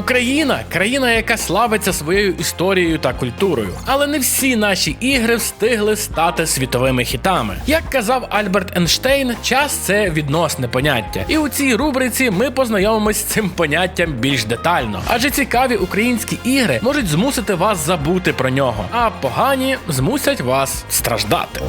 Україна країна, яка славиться своєю історією та культурою. Але не всі наші ігри встигли стати світовими хітами. Як казав Альберт Ейнштейн, час це відносне поняття. І у цій рубриці ми познайомимось з цим поняттям більш детально. Адже цікаві українські ігри можуть змусити вас забути про нього, а погані змусять вас страждати.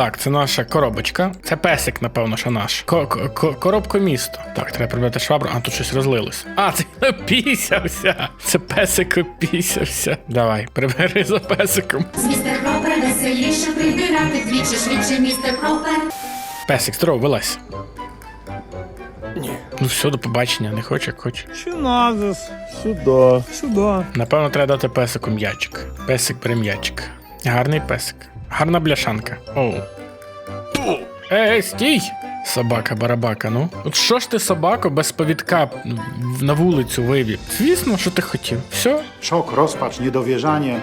Так, це наша коробочка. Це песик, напевно, що наш. Ко- ко- ко- коробко місто. Так, треба прибрати швабру. А тут щось розлилось. А, це опісявся. Це песик опісявся. Давай, прибери за песиком. З містер Пропер веселіше прибирати двічі швидше, містер Пропер. Песик, здорово, вилазь. Ні. Ну все, до побачення, не хоче, як хоче. Чи назис? Сюди, сюди. Напевно, треба дати песику м'ячик. Песик бере м'ячик. Гарний песик. Гарна бляшанка. Оу. Ей, стій! Собака барабака, ну. От що ж ти собако, без повідка на вулицю вивів? Звісно, що ти хотів. Все. Szok, rozpacz, niedowierzanie,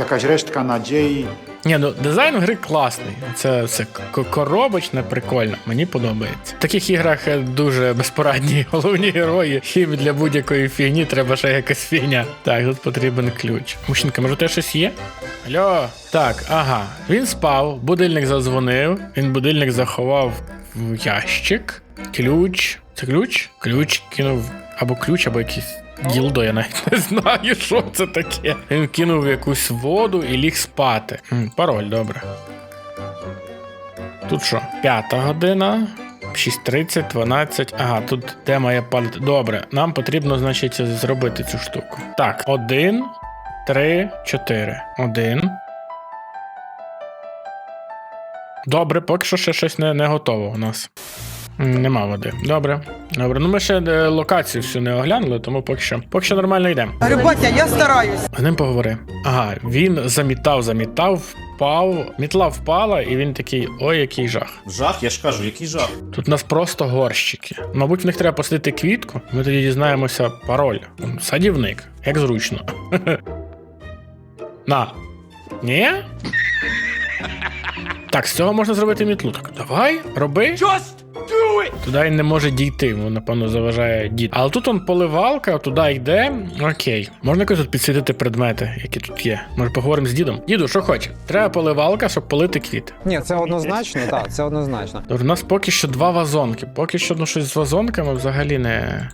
jakaś resztka nadziei. Ні, ну дизайн гри класний. Це, це коробочне, прикольно. Мені подобається. В таких іграх е, дуже безпорадні головні герої. Їм для будь-якої фігні треба ще якась фігня. Так, тут потрібен ключ. Мужчинка, може, тебе щось є? Алло, так, ага. Він спав, будильник задзвонив, він будильник заховав в ящик. Ключ. Це ключ? Ключ кинув або ключ, або якийсь. Ділдо, я навіть не знаю, що це таке. Він кинув якусь воду і ліг спати. Пароль, добре. Тут що? П'ята година. 6.30, 12. Ага, тут де має палити. Добре, нам потрібно, значить, зробити цю штуку. Так, один, три, чотири. Один. Добре, поки що ще щось не, не готово у нас. Нема води. Добре. Добре. Ну ми ще е, локацію всю не оглянули, тому поки що. Поки що нормально йдемо. Говорю, я стараюсь. З ним поговори. Ага, він замітав, замітав, впав, мітла впала, і він такий: ой, який жах. Жах, я ж кажу, який жах. Тут у нас просто горщики. Мабуть, в них треба посадити квітку. Ми тоді дізнаємося пароль. Садівник. Як зручно. На. Ні? Так, з цього можна зробити мітлу. Так, давай, роби. Туди він не може дійти, йому, напевно, заважає дід. Але тут он поливалка, туди йде. Окей. Можна якось тут підсвітити предмети, які тут є. Може, поговоримо з дідом. Діду, що хоче? Треба поливалка, щоб полити квіти. Ні, це однозначно, так, це однозначно. Добре, у нас поки що два вазонки. Поки що ну, щось з вазонками взагалі не.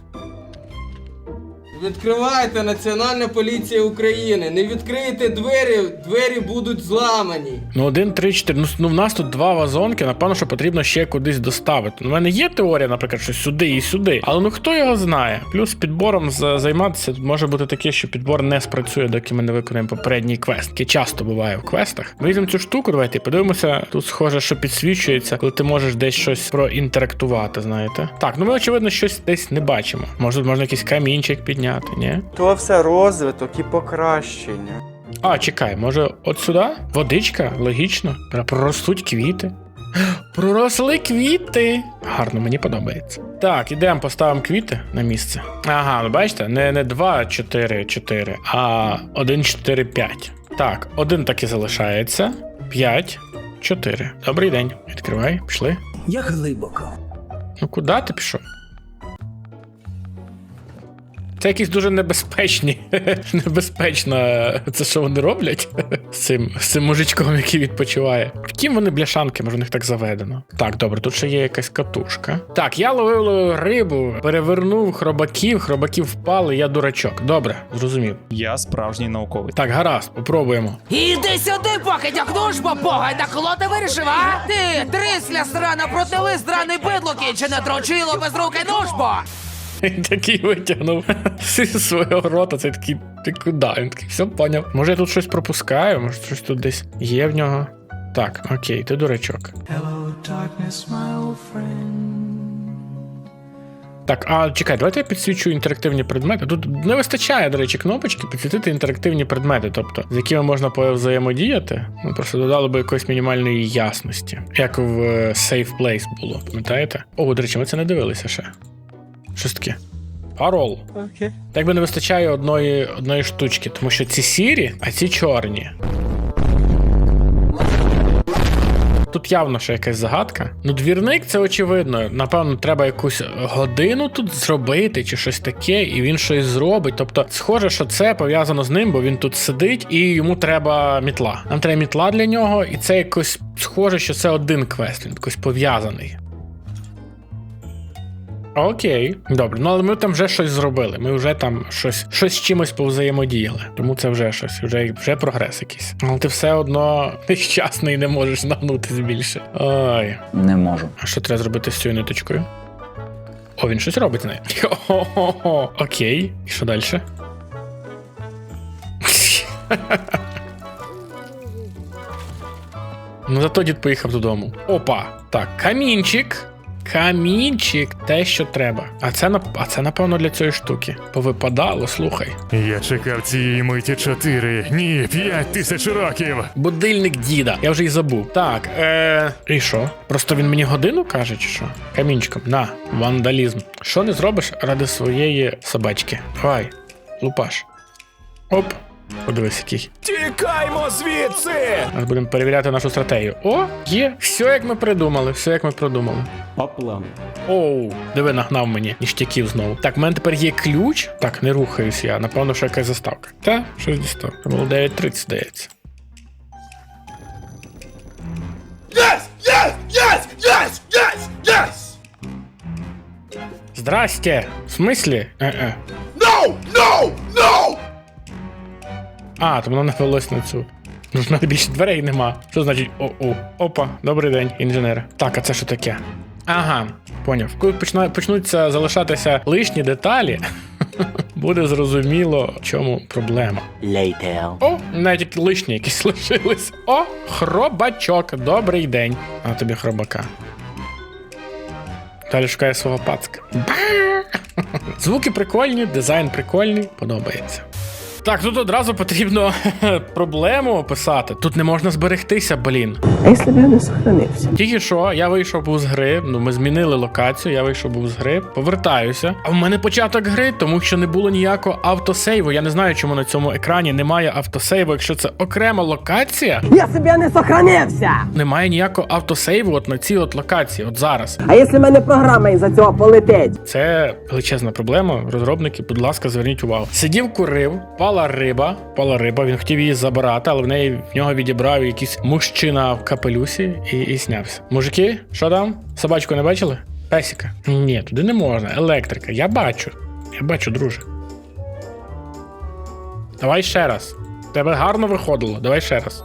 Відкривайте Національна поліція України. Не відкриєте двері, двері будуть зламані. Ну, один, три, чотири. Ну, ну в нас тут два вазонки, напевно, що потрібно ще кудись доставити. У мене є теорія, наприклад, що сюди і сюди. Але ну хто його знає? Плюс підбором займатися може бути таке, що підбор не спрацює, доки ми не виконаємо попередній квест. Яке часто буває в квестах. Візьмемо цю штуку, давайте і подивимося. Тут схоже, що підсвічується, коли ти можеш десь щось проінтерактувати, знаєте. Так, ну ми очевидно щось десь не бачимо. Може, можна якийсь камінчик підняти, ні? То все розвиток і покращення. А, чекай, може, от сюди? Водичка, логічно. Проростуть квіти. Проросли квіти. Гарно, мені подобається. Так, ідемо, поставимо квіти на місце. Ага, ну бачите, не, не 2, 4, 4, а 1, 4, 5. Так, один так і залишається. 5, 4. Добрий день. Відкривай, пішли. Я глибоко. Ну куди ти пішов? Це якісь дуже небезпечні. Небезпечно. Це що вони роблять з цим, з цим мужичком, який відпочиває. Втім, вони бляшанки, може, у них так заведено. Так, добре, тут ще є якась катушка. Так, я ловив рибу, перевернув хробаків, хробаків впали, я дурачок. Добре, зрозумів. Я справжній науковець. Так, гаразд, попробуємо. Іди сюди, покидьок, ну ж бо бога, на коло ти вирішив, а? Ти, трисля срана, протили здраний бидло кінчене трочило без руки, ну ж бо! Він такий витягнув зі свого рота. Це такий, ти куди? Він такий, все поняв. Може я тут щось пропускаю, може щось тут десь є в нього. Так, окей, ти дурачок. Так, а чекай, давайте я підсвічу інтерактивні предмети. Тут не вистачає, до речі, кнопочки підсвітити інтерактивні предмети, тобто з якими можна взаємодіяти. Ну просто додало би якоїсь мінімальної ясності, як в е, Safe Place було, пам'ятаєте? О, до речі, ми це не дивилися ще. Щось таке. Парол. Окей. Так би не вистачає одної, одної штучки, тому що ці сірі, а ці чорні. Тут явно ще якась загадка. Ну, двірник це очевидно. Напевно, треба якусь годину тут зробити чи щось таке, і він щось зробить. Тобто, схоже, що це пов'язано з ним, бо він тут сидить і йому треба мітла. Нам треба мітла для нього, і це якось схоже, що це один квест, він якось пов'язаний. Окей, добре. Ну але ми там вже щось зробили. Ми вже там щось, щось з чимось повзаємодіяли. Тому це вже щось, вже, вже прогрес якийсь. Але ти все одно нещасний не можеш нагнутись більше. Ой. Не можу. А що треба зробити з цією ниточкою? О, він щось робить з нею. Хо-хо-хо. Окей. І що далі? ну зато дід поїхав додому. Опа. Так, камінчик. Камінчик, те, що треба. А це, а це напевно для цієї штуки. Повипадало, слухай. Я чекав цієї миті чотири, ні, п'ять тисяч років. Будильник діда. Я вже й забув. Так, е. І що? Просто він мені годину каже, чи що? Камінчиком. На, вандалізм. Що не зробиш ради своєї собачки? Давай, лупаш. Оп. Подивись, який. Тікаймо звідси! Зараз будемо перевіряти нашу стратегію. О, є. Все як ми придумали, все як ми придумали. По плану. Оу, диви, нагнав мені ніштяків знову. Так, в мене тепер є ключ. Так, не рухаюсь я. Напевно, що якась заставка. Та, щось дістав. Це було 9.30, здається. Здрасте! В смислі? Е-е. No! No! No! А, то воно навелось на цю. Ну ж навіть більше дверей нема. Що значить о-о? Опа, добрий день, інженер. Так, а це що таке? Ага, поняв. Коли почна, почнуться залишатися лишні деталі, буде зрозуміло, в чому проблема. О, навіть які лишні якісь лишились. О, хробачок. Добрий день. А тобі хробака. Далі шукає свого пацка. Звуки прикольні, дизайн прикольний, подобається. Так, тут одразу потрібно проблему описати. Тут не можна зберегтися, блін. А якщо б я не сохранився? Тільки що я вийшов був з гри. Ну ми змінили локацію. Я вийшов був з гри, повертаюся. А в мене початок гри, тому що не було ніякого автосейву. Я не знаю, чому на цьому екрані немає автосейву. Якщо це окрема локація, Я себе не сохранився! немає ніякого автосейву от на цій от локації, от зараз. А якщо в мене програма із-за цього полетить? Це величезна проблема. Розробники, будь ласка, зверніть увагу. Сидів, курив, пала риба, пала риба. Він хотів її забирати, але в неї в нього відібрав якийсь мужчина в капелюсі і, і снявся. Мужики, що там? Собачку не бачили? Песіка? Ні, туди не можна. Електрика. Я бачу. Я бачу, друже. Давай ще раз. Тебе гарно виходило. Давай ще раз.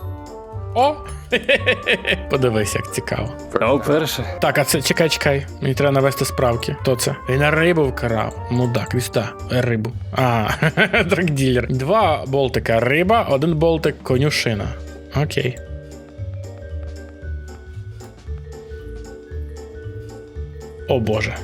О! Подивись, як цікаво. А вперше. Так, а це чекай, чекай. Мені треба навести справки. Хто це? Він рибу вкрав. Мудак, віста. Рибу. А, драгділер. Два болтика риба, один болтик конюшина. Окей. О боже.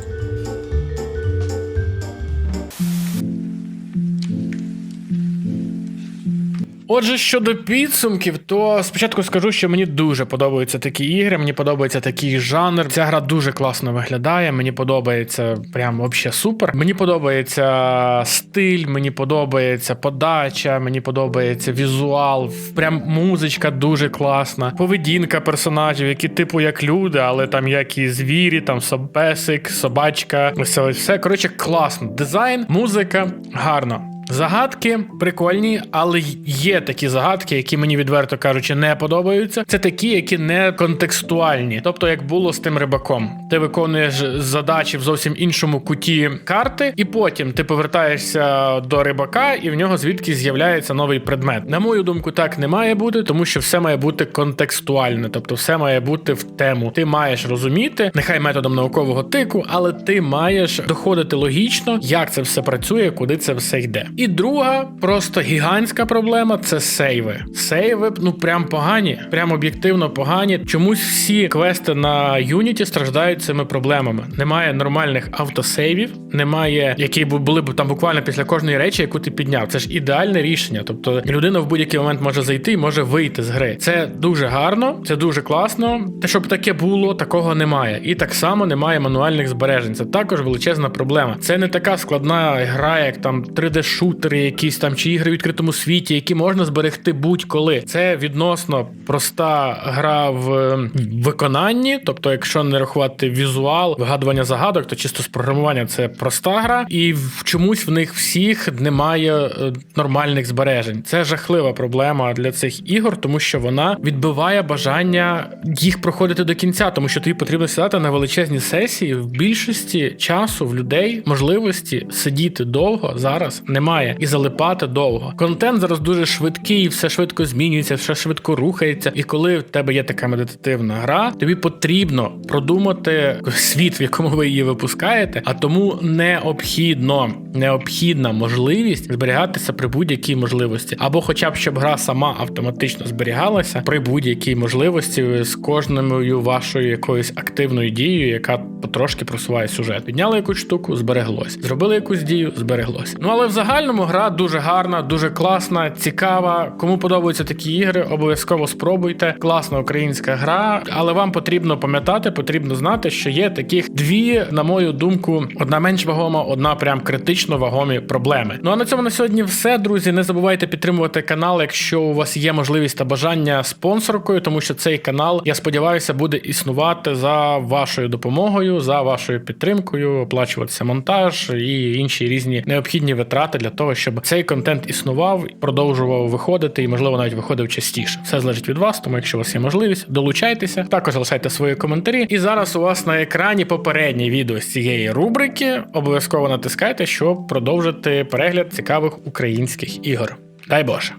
Отже, щодо підсумків, то спочатку скажу, що мені дуже подобаються такі ігри, мені подобається такий жанр. Ця гра дуже класно виглядає. Мені подобається прям вообще супер. Мені подобається стиль, мені подобається подача, мені подобається візуал. Прям музичка дуже класна. Поведінка персонажів, які типу як люди, але там як і звірі, там соб- песик, собачка. Ось все. Коротше, класно. Дизайн, музика, гарно. Загадки прикольні, але є такі загадки, які мені відверто кажучи не подобаються. Це такі, які не контекстуальні. Тобто, як було з тим рибаком, ти виконуєш задачі в зовсім іншому куті карти, і потім ти повертаєшся до рибака, і в нього звідки з'являється новий предмет. На мою думку, так не має бути, тому що все має бути контекстуальне, тобто все має бути в тему. Ти маєш розуміти, нехай методом наукового тику, але ти маєш доходити логічно, як це все працює, куди це все йде. І друга, просто гігантська проблема це сейви. Сейви, ну прям погані, прям об'єктивно погані. Чомусь всі квести на Unity страждають цими проблемами. Немає нормальних автосейвів, немає, які були б там буквально після кожної речі, яку ти підняв. Це ж ідеальне рішення. Тобто людина в будь-який момент може зайти і може вийти з гри. Це дуже гарно, це дуже класно. Те, щоб таке було, такого немає. І так само немає мануальних збережень. Це також величезна проблема. Це не така складна гра, як там 3D шутер шутери, якісь там чи ігри в відкритому світі, які можна зберегти будь-коли. Це відносно проста гра в ем, виконанні. Тобто, якщо не рахувати візуал, вигадування загадок, то чисто з програмування це проста гра, і чомусь в них всіх немає е, нормальних збережень. Це жахлива проблема для цих ігор, тому що вона відбиває бажання їх проходити до кінця, тому що тобі потрібно сідати на величезні сесії. В більшості часу в людей можливості сидіти довго зараз немає і залипати довго. Контент зараз дуже швидкий, все швидко змінюється, все швидко рухається. І коли в тебе є така медитативна гра, тобі потрібно продумати світ, в якому ви її випускаєте, а тому необхідно необхідна можливість зберігатися при будь-якій можливості, або хоча б щоб гра сама автоматично зберігалася при будь-якій можливості з кожною вашою якоюсь активною дією, яка потрошки просуває сюжет. Підняли якусь штуку, збереглось. Зробили якусь дію, збереглось. Ну але в загальному гра дуже гарна, дуже класна, цікава. Кому подобаються такі ігри, обов'язково спробуйте. Класна українська гра, але вам потрібно пам'ятати, потрібно знати, що є таких дві, на мою думку, одна менш вагома, одна прям критично вагомі проблеми. Ну а на цьому на сьогодні все, друзі. Не забувайте підтримувати канал, якщо у вас є можливість та бажання спонсоркою, тому що цей канал, я сподіваюся, буде існувати за вашою допомогою, за вашою підтримкою, оплачуватися монтаж і інші різні необхідні витрати для того, щоб цей контент існував, продовжував виходити і, можливо, навіть виходив частіше. Все залежить від вас, тому якщо у вас є можливість, долучайтеся. Також залишайте свої коментарі. І зараз у вас на екрані попереднє відео з цієї рубрики. Обов'язково натискайте, щоб продовжити перегляд цікавих українських ігор. Дай Боже.